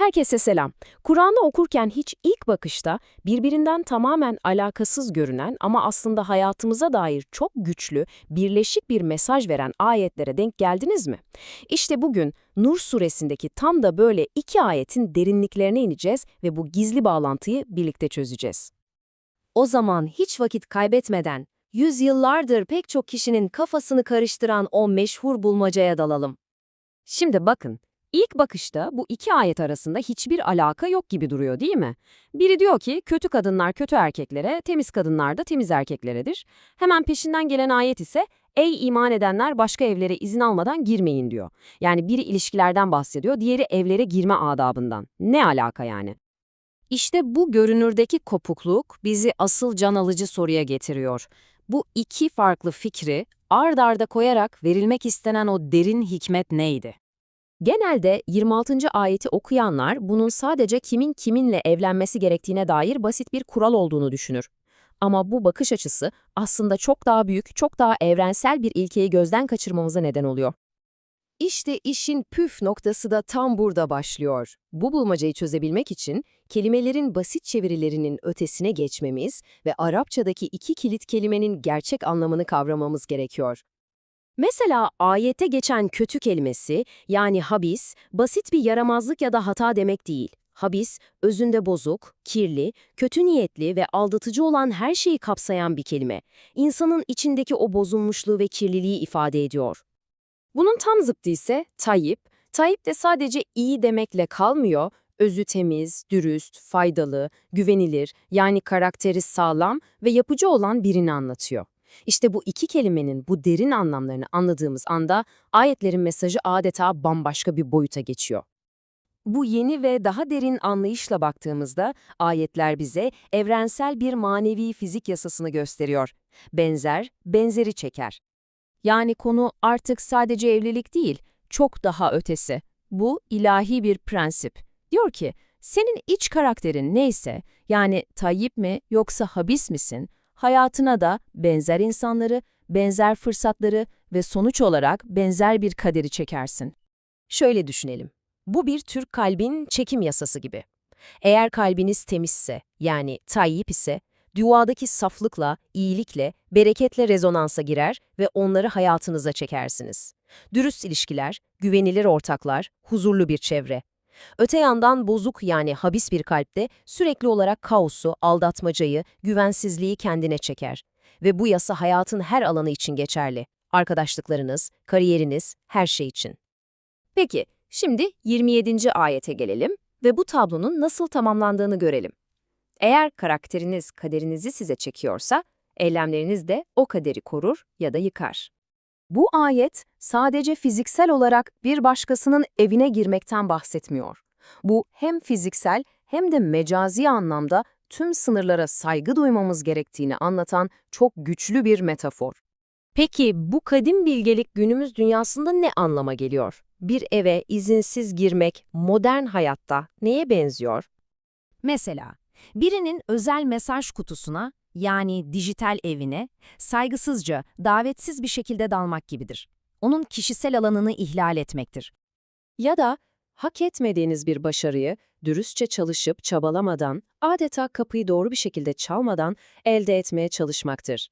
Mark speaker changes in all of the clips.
Speaker 1: Herkese selam. Kur'an'ı okurken hiç ilk bakışta birbirinden tamamen alakasız görünen ama aslında hayatımıza dair çok güçlü, birleşik bir mesaj veren ayetlere denk geldiniz mi? İşte bugün Nur suresindeki tam da böyle iki ayetin derinliklerine ineceğiz ve bu gizli bağlantıyı birlikte çözeceğiz.
Speaker 2: O zaman hiç vakit kaybetmeden, yüzyıllardır pek çok kişinin kafasını karıştıran o meşhur bulmacaya dalalım.
Speaker 1: Şimdi bakın, ilk bakışta bu iki ayet arasında hiçbir alaka yok gibi duruyor değil mi? Biri diyor ki kötü kadınlar kötü erkeklere, temiz kadınlar da temiz erkekleredir. Hemen peşinden gelen ayet ise ey iman edenler başka evlere izin almadan girmeyin diyor. Yani biri ilişkilerden bahsediyor, diğeri evlere girme adabından. Ne alaka yani? İşte bu görünürdeki kopukluk bizi asıl can alıcı soruya getiriyor. Bu iki farklı fikri ard arda koyarak verilmek istenen o derin hikmet neydi? Genelde 26. ayeti okuyanlar bunun sadece kimin kiminle evlenmesi gerektiğine dair basit bir kural olduğunu düşünür. Ama bu bakış açısı aslında çok daha büyük, çok daha evrensel bir ilkeyi gözden kaçırmamıza neden oluyor. İşte işin püf noktası da tam burada başlıyor. Bu bulmacayı çözebilmek için kelimelerin basit çevirilerinin ötesine geçmemiz ve Arapçadaki iki kilit kelimenin gerçek anlamını kavramamız gerekiyor. Mesela ayette geçen kötü kelimesi yani habis basit bir yaramazlık ya da hata demek değil. Habis, özünde bozuk, kirli, kötü niyetli ve aldatıcı olan her şeyi kapsayan bir kelime. İnsanın içindeki o bozulmuşluğu ve kirliliği ifade ediyor. Bunun tam zıttı ise tayyip. Tayyip de sadece iyi demekle kalmıyor, özü temiz, dürüst, faydalı, güvenilir, yani karakteri sağlam ve yapıcı olan birini anlatıyor. İşte bu iki kelimenin bu derin anlamlarını anladığımız anda ayetlerin mesajı adeta bambaşka bir boyuta geçiyor. Bu yeni ve daha derin anlayışla baktığımızda ayetler bize evrensel bir manevi fizik yasasını gösteriyor. Benzer, benzeri çeker. Yani konu artık sadece evlilik değil, çok daha ötesi. Bu ilahi bir prensip. Diyor ki, senin iç karakterin neyse, yani tayyip mi yoksa habis misin, hayatına da benzer insanları, benzer fırsatları ve sonuç olarak benzer bir kaderi çekersin. Şöyle düşünelim. Bu bir Türk kalbin çekim yasası gibi. Eğer kalbiniz temizse, yani tayyip ise, duadaki saflıkla, iyilikle, bereketle rezonansa girer ve onları hayatınıza çekersiniz. Dürüst ilişkiler, güvenilir ortaklar, huzurlu bir çevre. Öte yandan bozuk yani habis bir kalpte sürekli olarak kaosu, aldatmacayı, güvensizliği kendine çeker. Ve bu yasa hayatın her alanı için geçerli. Arkadaşlıklarınız, kariyeriniz, her şey için. Peki, şimdi 27. ayete gelelim ve bu tablonun nasıl tamamlandığını görelim. Eğer karakteriniz kaderinizi size çekiyorsa, eylemleriniz de o kaderi korur ya da yıkar. Bu ayet sadece fiziksel olarak bir başkasının evine girmekten bahsetmiyor. Bu hem fiziksel hem de mecazi anlamda tüm sınırlara saygı duymamız gerektiğini anlatan çok güçlü bir metafor. Peki bu kadim bilgelik günümüz dünyasında ne anlama geliyor? Bir eve izinsiz girmek modern hayatta neye benziyor? Mesela birinin özel mesaj kutusuna yani dijital evine saygısızca, davetsiz bir şekilde dalmak gibidir. Onun kişisel alanını ihlal etmektir. Ya da hak etmediğiniz bir başarıyı dürüstçe çalışıp çabalamadan, adeta kapıyı doğru bir şekilde çalmadan elde etmeye çalışmaktır.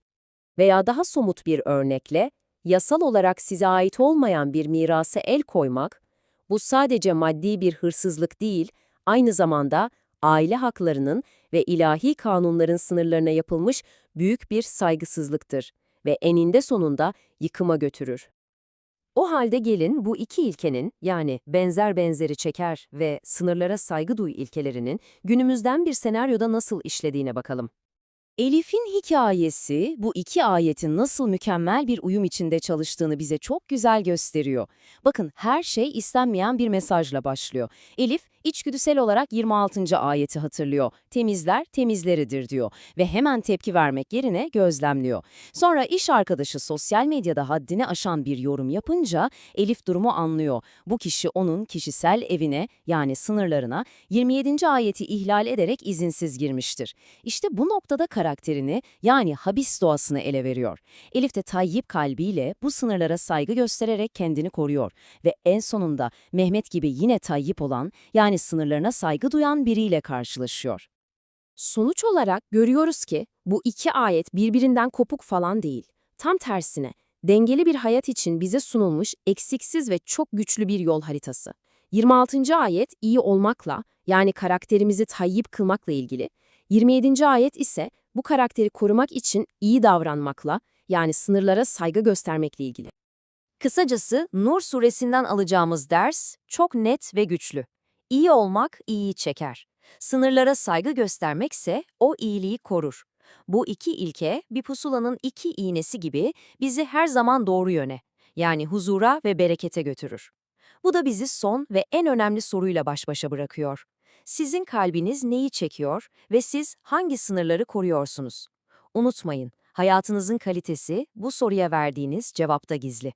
Speaker 1: Veya daha somut bir örnekle, yasal olarak size ait olmayan bir mirasa el koymak, bu sadece maddi bir hırsızlık değil, aynı zamanda aile haklarının ve ilahi kanunların sınırlarına yapılmış büyük bir saygısızlıktır ve eninde sonunda yıkıma götürür. O halde gelin bu iki ilkenin yani benzer benzeri çeker ve sınırlara saygı duy ilkelerinin günümüzden bir senaryoda nasıl işlediğine bakalım. Elif'in hikayesi bu iki ayetin nasıl mükemmel bir uyum içinde çalıştığını bize çok güzel gösteriyor. Bakın her şey istenmeyen bir mesajla başlıyor. Elif içgüdüsel olarak 26. ayeti hatırlıyor. Temizler temizleridir diyor ve hemen tepki vermek yerine gözlemliyor. Sonra iş arkadaşı sosyal medyada haddini aşan bir yorum yapınca Elif durumu anlıyor. Bu kişi onun kişisel evine yani sınırlarına 27. ayeti ihlal ederek izinsiz girmiştir. İşte bu noktada karar
Speaker 3: karakterini yani habis doğasını ele veriyor. Elif de Tayyip kalbiyle bu sınırlara saygı göstererek kendini koruyor ve en sonunda Mehmet gibi yine Tayyip olan yani sınırlarına saygı duyan biriyle karşılaşıyor.
Speaker 2: Sonuç olarak görüyoruz ki bu iki ayet birbirinden kopuk falan değil. Tam tersine dengeli bir hayat için bize sunulmuş eksiksiz ve çok güçlü bir yol haritası. 26. ayet iyi olmakla yani karakterimizi tayyip kılmakla ilgili. 27. ayet ise bu karakteri korumak için iyi davranmakla yani sınırlara saygı göstermekle ilgili.
Speaker 3: Kısacası Nur suresinden alacağımız ders çok net ve güçlü. İyi olmak iyiyi çeker. Sınırlara saygı göstermekse o iyiliği korur. Bu iki ilke bir pusulanın iki iğnesi gibi bizi her zaman doğru yöne, yani huzura ve berekete götürür. Bu da bizi son ve en önemli soruyla baş başa bırakıyor. Sizin kalbiniz neyi çekiyor ve siz hangi sınırları koruyorsunuz? Unutmayın, hayatınızın kalitesi bu soruya verdiğiniz cevapta gizli.